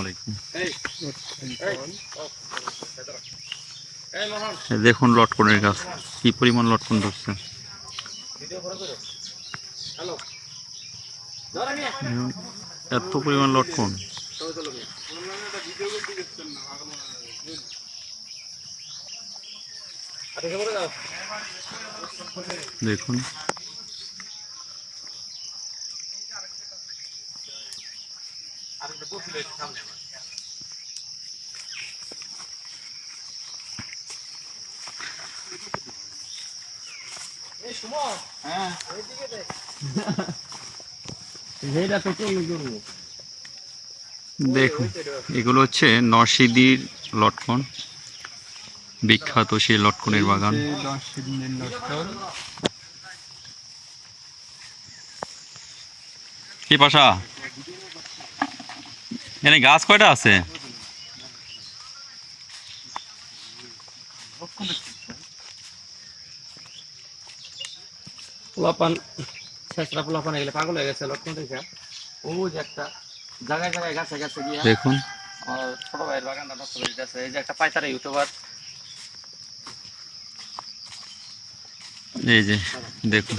আলাইকুম। দেখুন লটকনের গাছ কি পরিমাণ লটকন ধরছে। দেখুন, এত পরিমাণ লটকন। চলো আরে বসে রয়েছে সামনে আমার হ্যাঁ। দেখুন এগুলো হচ্ছে নরসিদির লটকন। বিখ্যাত সেই লটকনের বাগান। কি পাশা? এখানে গাছ কয়টা আছে? পোলাপান শেষরা পোলাপান এগুলো পাগল হয়ে গেছে লক্ষণ দেখে। ও যে একটা জায়গায় জায়গায় গাছে গাছে গিয়ে দেখুন। আর ছোট ভাইয়ের বাগানটা নষ্ট করে দিতেছে এই যে একটা পাইতারা ইউটিউবার। এই যে দেখুন।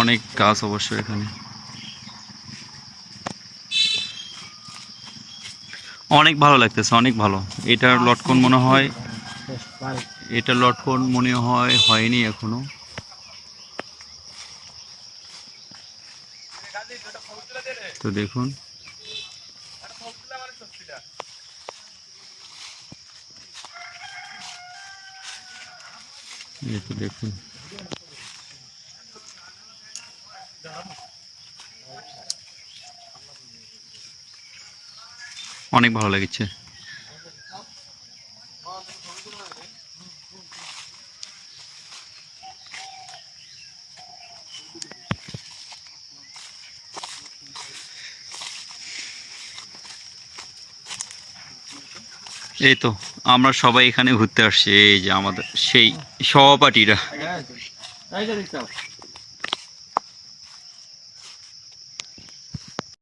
অনেক গাছ অবশ্যই এখানে। অনেক ভালো লাগতেছে অনেক ভালো। এটার লটকন মনে হয় এটা লটকন মনে হয় হয়নি এখনও। তো দেখুন। এই তো দেখুন। অনেক ভালো লেগেছে এই তো আমরা সবাই এখানে ঘুরতে আসছি এই যে আমাদের সেই সহপাঠীরা